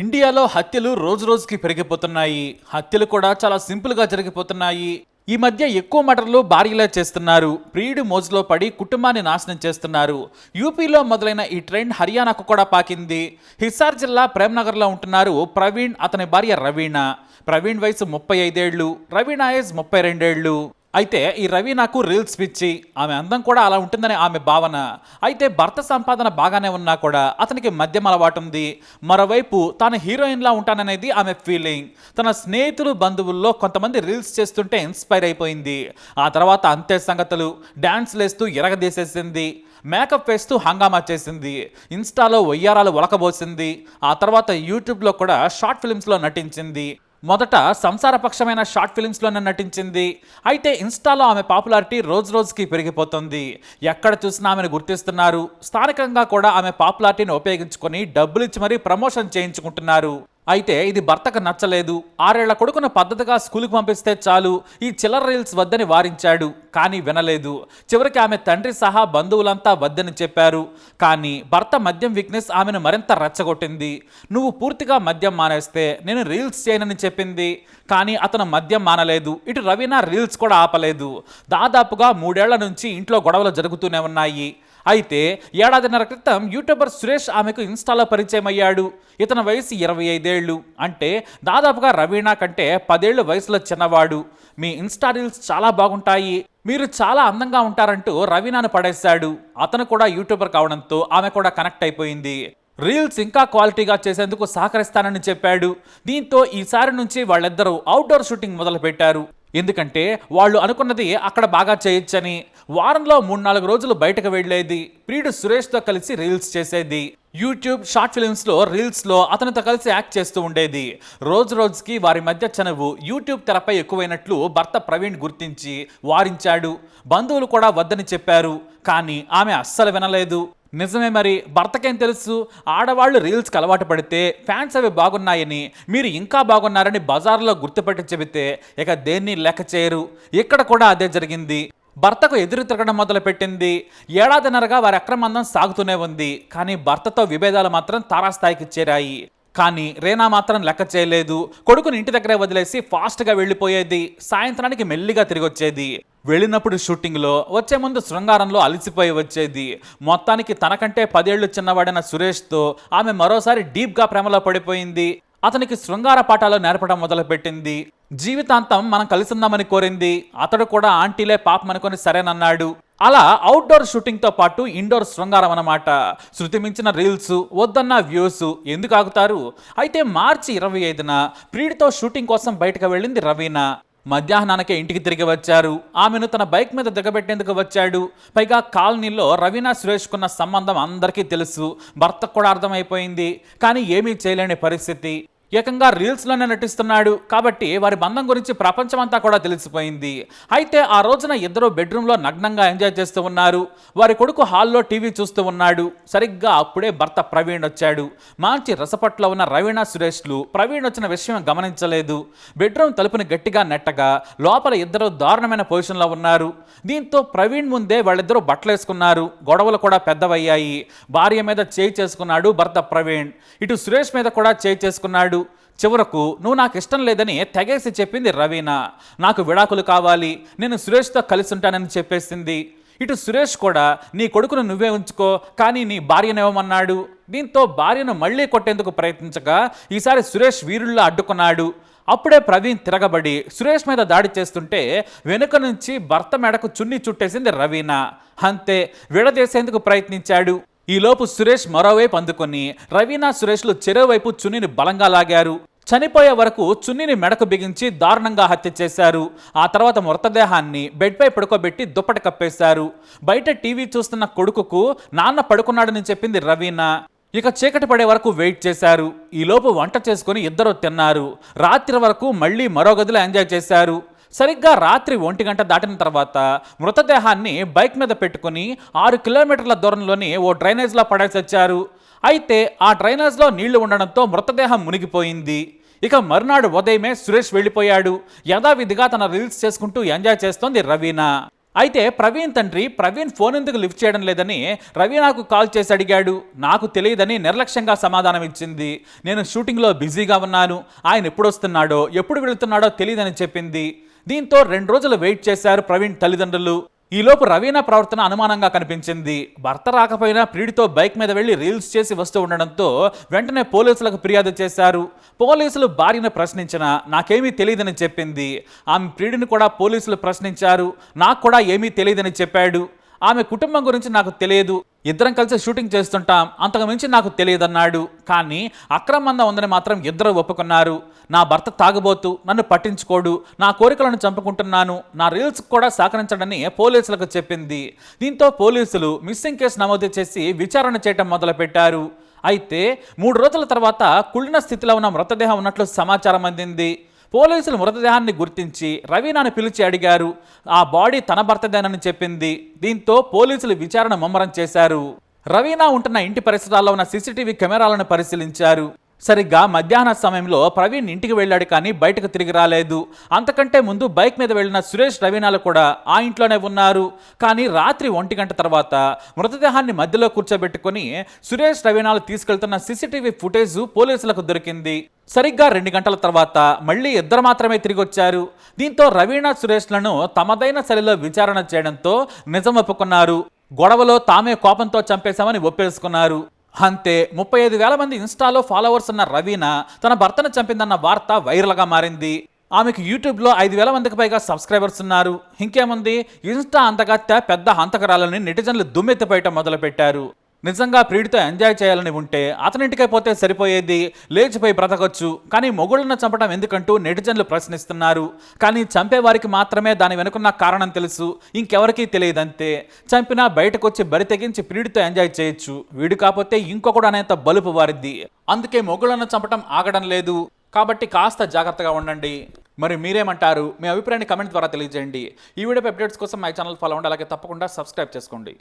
ఇండియాలో హత్యలు రోజు రోజుకి పెరిగిపోతున్నాయి. హత్యలు కూడా చాలా సింపుల్గా జరిగిపోతున్నాయి. ఈ మధ్య ఎక్కువ మటర్లు భార్యలే చేస్తున్నారు. ప్రియుడి మోజులో పడి కుటుంబాన్ని నాశనం చేస్తున్నారు. యూపీలో మొదలైన ఈ ట్రెండ్ హర్యానాకు కూడా పాకింది. హిస్సార్ జిల్లా ప్రేమ్నగర్లో ఉంటున్నారు ప్రవీణ్ అతని భార్య రవీణ. ప్రవీణ్ వయసు ముప్పై ఐదేళ్ళు రవీణ ఏజ్ ముప్పై రెండేళ్ళు అయితే ఈ రవి నాకు రీల్స్ పిచ్చి ఆమె అందం కూడా అలా ఉంటుందని ఆమె భావన. అయితే భర్త సంపాదన బాగానే ఉన్నా కూడా అతనికి మద్యం అలవాటు ఉంది. మరోవైపు తాను హీరోయిన్లా ఉంటాననేది ఆమె ఫీలింగ్ తన స్నేహితులు బంధువుల్లో కొంతమంది రీల్స్ చేస్తుంటే ఇన్స్పైర్ అయిపోయింది. ఆ తర్వాత అంతే సంగతులు. డ్యాన్స్ లేస్తూ ఎరగదీసేసింది. మేకప్ వేస్తూ హంగామా చేసింది. ఇన్స్టాలో ఒయ్యారాలు ఒలకబోసింది. ఆ తర్వాత యూట్యూబ్లో కూడా షార్ట్ ఫిల్మ్స్లో నటించింది. మొదట సంసారపక్షమైన షార్ట్ ఫిలిమ్స్లోనే నటించింది. అయితే ఇన్స్టాలో ఆమె పాపులారిటీ రోజు రోజుకి పెరిగిపోతుంది. ఎక్కడ చూసినా ఆమెను గుర్తిస్తున్నారు. స్థానికంగా కూడా ఆమె పాపులారిటీని ఉపయోగించుకొని డబ్బులు ఇచ్చి మరీ ప్రమోషన్ చేయించుకుంటున్నారు. అయితే ఇది భర్తకు నచ్చలేదు. ఆరేళ్ళ కొడుకును పద్ధతిగా స్కూల్కి పంపిస్తే చాలు. ఈ చిల్లర రీల్స్ వద్దని వారించాడు కానీ వినలేదు. చివరికి ఆమె తండ్రి సహా బంధువులంతా వద్దని చెప్పారు. కానీ భర్త మద్యం వీక్నెస్ ఆమెను మరింత రెచ్చగొట్టింది. నువ్వు పూర్తిగా మద్యం మానేస్తే నేను రీల్స్ చేయనని చెప్పింది. కానీ అతను మద్యం మానలేదు. ఇటు రవీనా రీల్స్ కూడా ఆపలేదు. దాదాపుగా మూడేళ్ళ నుంచి ఇంట్లో గొడవలు జరుగుతూనే ఉన్నాయి. అయితే ఏడాదిన్నర క్రితం యూట్యూబర్ సురేష్ ఆమెకు ఇన్స్టాలో పరిచయం అయ్యాడు ఇతని వయసు ఇరవై ఐదేళ్ళు అంటే దాదాపుగా రవీణా కంటే పదేళ్ళు వయసులో చిన్నవాడు. మీ ఇన్స్టా రీల్స్ చాలా బాగుంటాయి. మీరు చాలా అందంగా ఉంటారంటూ రవీనాను పడేశాడు. అతను కూడా యూట్యూబర్ కావడంతో ఆమె కూడా కనెక్ట్ అయిపోయింది. రీల్స్ ఇంకా క్వాలిటీగా చేసేందుకు సహకరిస్తానని చెప్పాడు. దీంతో ఈసారి నుంచి వాళ్ళిద్దరూ అవుట్డోర్ షూటింగ్ మొదలుపెట్టారు. ఎందుకంటే వాళ్ళు అనుకున్నది అక్కడ బాగా చేయొచ్చని. వారంలో మూడు నాలుగు రోజులు బయటకు వెళ్ళేది. ప్రియుడు సురేష్తో కలిసి రీల్స్ చేసేది. యూట్యూబ్ షార్ట్ ఫిల్మ్స్లో రీల్స్లో అతనితో కలిసి యాక్ట్ చేస్తూ ఉండేది. రోజు రోజుకి వారి మధ్య చనువు యూట్యూబ్ తెరపై ఎక్కువైనట్లు భర్త ప్రవీణ్ గుర్తించి వారించాడు. బంధువులు కూడా వద్దని చెప్పారు. కానీ ఆమె అస్సలు వినలేదు. నిజమే మరి భర్తకేం తెలుసు? ఆడవాళ్ళు రీల్స్కి అలవాటు పడితే ఫ్యాన్స్ అవి బాగున్నాయని మీరు ఇంకా బాగున్నారని బజార్లో గుర్తుపెట్టి చెబితే ఇక దేన్ని లెక్క చేయరు. ఇక్కడ కూడా అదే జరిగింది. భర్తకు ఎదురు తిరగడం మొదలుపెట్టింది. ఏడాదిన్నరగా వారి అక్రమందం సాగుతూనే ఉంది. కానీ భర్తతో విభేదాలు మాత్రం తారాస్థాయికి చేరాయి. కానీ రేనా మాత్రం లెక్క చేయలేదు. కొడుకుని ఇంటి దగ్గరే వదిలేసి ఫాస్ట్గా వెళ్ళిపోయేది. సాయంత్రానికి మెల్లిగా తిరిగి వచ్చేది వెళ్ళినప్పుడు షూటింగ్లో వచ్చే ముందు శృంగారంలో అలసిపోయి వచ్చేది. మొత్తానికి తనకంటే పదేళ్ళు చిన్నవాడైన సురేష్తో ఆమె మరోసారి డీప్గా ప్రేమలో పడిపోయింది. అతనికి శృంగార పాఠాలు నేర్పడం మొదలుపెట్టింది. జీవితాంతం మనం కలిసిందామని కోరింది. అతడు కూడా ఆంటీలే పాపం అనుకొని సరేనన్నాడు. అలా అవుట్డోర్ షూటింగ్తో పాటు ఇండోర్ శృంగారం అన్నమాట. శృతి మించిన రీల్స్ వద్దన్న వ్యూస్ ఎందుకు ఆగుతారు? అయితే మార్చి ఇరవై ఐదున ప్రీడితో షూటింగ్ కోసం బయటకు వెళ్ళింది రవీనా. మధ్యాహ్నానికే ఇంటికి తిరిగి వచ్చారు. ఆమెను తన బైక్ మీద దిగబెట్టేందుకు వచ్చాడు. పైగా కాలనీలో రవీనా సురేష్కున్న సంబంధం అందరికీ తెలుసు. భర్తకు కూడా అర్థమైపోయింది. కానీ ఏమీ చేయలేని పరిస్థితి. ఏకంగా రీల్స్లోనే నటిస్తున్నాడు. కాబట్టి వారి బంధం గురించి ప్రపంచమంతా కూడా తెలిసిపోయింది. అయితే ఆ రోజున ఇద్దరు బెడ్రూమ్లో నగ్నంగా ఎంజాయ్ చేస్తూ ఉన్నారు. వారి కొడుకు హాల్లో టీవీ చూస్తూ ఉన్నాడు. సరిగ్గా అప్పుడే భర్త ప్రవీణ్ వచ్చాడు. మంచి రసపట్లో ఉన్న రవీణ సురేష్లు ప్రవీణ్ వచ్చిన విషయం గమనించలేదు. బెడ్రూమ్ తలుపుని గట్టిగా నెట్టగా లోపల ఇద్దరు దారుణమైన పొజిషన్లో ఉన్నారు. దీంతో ప్రవీణ్ ముందే వాళ్ళిద్దరూ బట్టలేసుకున్నారు గొడవలు కూడా పెద్దవయ్యాయి. భార్య మీద చేయి చేసుకున్నాడు భర్త ప్రవీణ్. ఇటు సురేష్ మీద కూడా చేయి చేసుకున్నాడు. చివరకు నువ్వు నాకు ఇష్టం లేదని తెగేసి చెప్పింది రవీనా. నాకు విడాకులు కావాలి నేను సురేష్తో కలిసి ఉంటానని చెప్పేసింది. ఇటు సురేష్ కూడా నీ కొడుకును నువ్వే ఉంచుకో కానీ నీ భార్యనేమన్నాడు దీంతో భార్యను మళ్ళీ కొట్టేందుకు ప్రయత్నించగా ఈసారి సురేష్ వీరుల్లో అడ్డుకున్నాడు. అప్పుడే ప్రవీణ్ తిరగబడి సురేష్ మీద దాడి చేస్తుంటే వెనుక నుంచి భర్త మెడకు చున్ని చుట్టేసింది రవీనా. అంతే విడదీసేందుకు ప్రయత్నించాడు. ఈలోపు సురేష్ మరోవైపు అందుకొని రవీనా సురేష్లు చెరోవైపు చున్నిని బలంగా లాగారు. చనిపోయే వరకు చున్నిని మెడకు బిగించి దారుణంగా హత్య చేశారు. ఆ తర్వాత మృతదేహాన్ని బెడ్పై పడుకోబెట్టి దుప్పటి కప్పేశారు. బయట టీవీ చూస్తున్న కొడుకుకు నాన్న పడుకున్నాడని చెప్పింది రవీనా. ఇక చీకటి పడే వరకు వెయిట్ చేశారు. ఈలోపు వంట చేసుకుని ఇద్దరు తిన్నారు. రాత్రి వరకు మళ్ళీ మరో గదిలో ఎంజాయ్ చేశారు. సరిగ్గా రాత్రి ఒంటి గంట దాటిన తర్వాత మృతదేహాన్ని బైక్ మీద పెట్టుకుని ఆరు కిలోమీటర్ల దూరంలోని ఓ డ్రైనేజ్లో పడేసి వచ్చారు. అయితే ఆ డ్రైనేజ్లో నీళ్ళు ఉండడంతో మృతదేహం మునిగిపోయింది. ఇక మరునాడు ఉదయమే సురేష్ వెళ్ళిపోయాడు. యథావిధిగా తన రీల్స్ చేసుకుంటూ ఎంజాయ్ చేస్తోంది రవీనా. అయితే ప్రవీణ్ తండ్రి ప్రవీణ్ ఫోన్ ఎందుకు లిఫ్ట్ చేయడం లేదని రవీనాకు కాల్ చేసి అడిగాడు. నాకు తెలియదని నిర్లక్ష్యంగా సమాధానం ఇచ్చింది. నేను షూటింగ్లో బిజీగా ఉన్నాను. ఆయన ఎప్పుడు వస్తున్నాడో ఎప్పుడు వెళుతున్నాడో తెలియదని చెప్పింది. దీంతో రెండు రోజులు వెయిట్ చేశారు ప్రవీణ్ తల్లిదండ్రులు. ఈలోపు రవీనా ప్రవర్తన అనుమానంగా కనిపించింది. భర్త రాకపోయినా ప్రియుడితో బైక్ మీద వెళ్ళి రీల్స్ చేసి వస్తూ ఉండడంతో వెంటనే పోలీసులకు ఫిర్యాదు చేశారు. పోలీసులు భార్యను ప్రశ్నించిన నాకేమీ తెలియదని చెప్పింది. ఆమె ప్రియుడిని కూడా పోలీసులు ప్రశ్నించారు. నాకు కూడా ఏమీ తెలియదని చెప్పాడు. ఆమె కుటుంబం గురించి నాకు తెలియదు. ఇద్దరం కలిసి షూటింగ్ చేస్తుంటాం. అంతకు మించి నాకు తెలియదన్నాడు. కానీ అక్రమంగా ఉందని మాత్రం ఇద్దరు ఒప్పుకున్నారు. నా భర్త తాగబోతూ నన్ను పట్టించుకోడు. నా కోరికలను చంపుకుంటున్నాను. నా రీల్స్ కూడా సహకరించడని పోలీసులకు చెప్పింది. దీంతో పోలీసులు మిస్సింగ్ కేసు నమోదు చేసి విచారణ చేయటం మొదలుపెట్టారు. అయితే మూడు రోజుల తర్వాత కుళ్ళిన స్థితిలో ఉన్న మృతదేహం ఉన్నట్లు సమాచారం అందింది. పోలీసులు మృతదేహాన్ని గుర్తించి రవీనాను పిలిచి అడిగారు. ఆ బాడీ తన భర్తదేనని చెప్పింది. దీంతో పోలీసులు విచారణ ముమ్మరం చేశారు. రవీనా ఉంటున్న ఇంటి పరిసరాల్లో ఉన్న సీసీటీవీ కెమెరాలను పరిశీలించారు. సరిగ్గా మధ్యాహ్న సమయంలో ప్రవీణ్ ఇంటికి వెళ్ళాడు కానీ బయటకు తిరిగి రాలేదు. అంతకంటే ముందు బైక్ మీద వెళ్ళిన సురేష్ రవీనాలు కూడా ఆ ఇంట్లోనే ఉన్నారు. కానీ రాత్రి ఒంటి గంట తర్వాత మృతదేహాన్ని మధ్యలో కూర్చోబెట్టుకొని సురేష్ రవీనాలు తీసుకెళ్తున్న సీసీటీవీ ఫుటేజ్ పోలీసులకు దొరికింది. సరిగ్గా రెండు గంటల తర్వాత మళ్ళీ ఇద్దరు మాత్రమే తిరిగి వచ్చారు. దీంతో రవీణ సురేష్లను తమదైన శైలిలో విచారణ చేయడంతో నిజం ఒప్పుకున్నారు. గొడవలో తామే కోపంతో చంపేశామని ఒప్పేసుకున్నారు. అంతే ముప్పై ఐదు వేల మంది ఇన్స్టాలో ఫాలోవర్స్ ఉన్న రవీనా తన భర్తను చంపిందన్న వార్త వైరల్గా మారింది. ఆమెకు యూట్యూబ్లో ఐదు వేల మందికి పైగా సబ్స్క్రైబర్స్ ఉన్నారు. ఇంకేముంది? ఇన్స్టా అంతగా పెద్ద హంతకరాలని నెటిజన్లు దుమ్మెత్తిపోయటం మొదలుపెట్టారు. నిజంగా ప్రియుడితో ఎంజాయ్ చేయాలని ఉంటే అతనింటికే పోతే సరిపోయేది లేచిపోయి బ్రతకొచ్చు. కానీ మొగుళ్ళను చంపడం ఎందుకంటూ నెటిజన్లు ప్రశ్నిస్తున్నారు. కానీ చంపేవారికి మాత్రమే దాని వెనుకున్న కారణం తెలుసు. ఇంకెవరికీ తెలియదంతే. చంపినా బయటకొచ్చి బరి తెగించి ప్రియుడితో ఎంజాయ్ చేయొచ్చు. వీడు కాకపోతే ఇంకొకడు అనేంత బలుపు వారిద్ది. అందుకే మొగుళ్ళను చంపటం ఆగడం లేదు. కాబట్టి కాస్త జాగ్రత్తగా ఉండండి. మరి మీరేమంటారు? మీ అభిప్రాయాన్ని కమెంట్ ద్వారా తెలియజేయండి. ఈ వీడియో అప్డేట్స్ కోసం మై ఛానల్ ఫాలో అవ్వండి. అలాగే తప్పకుండా సబ్స్క్రైబ్ చేసుకోండి.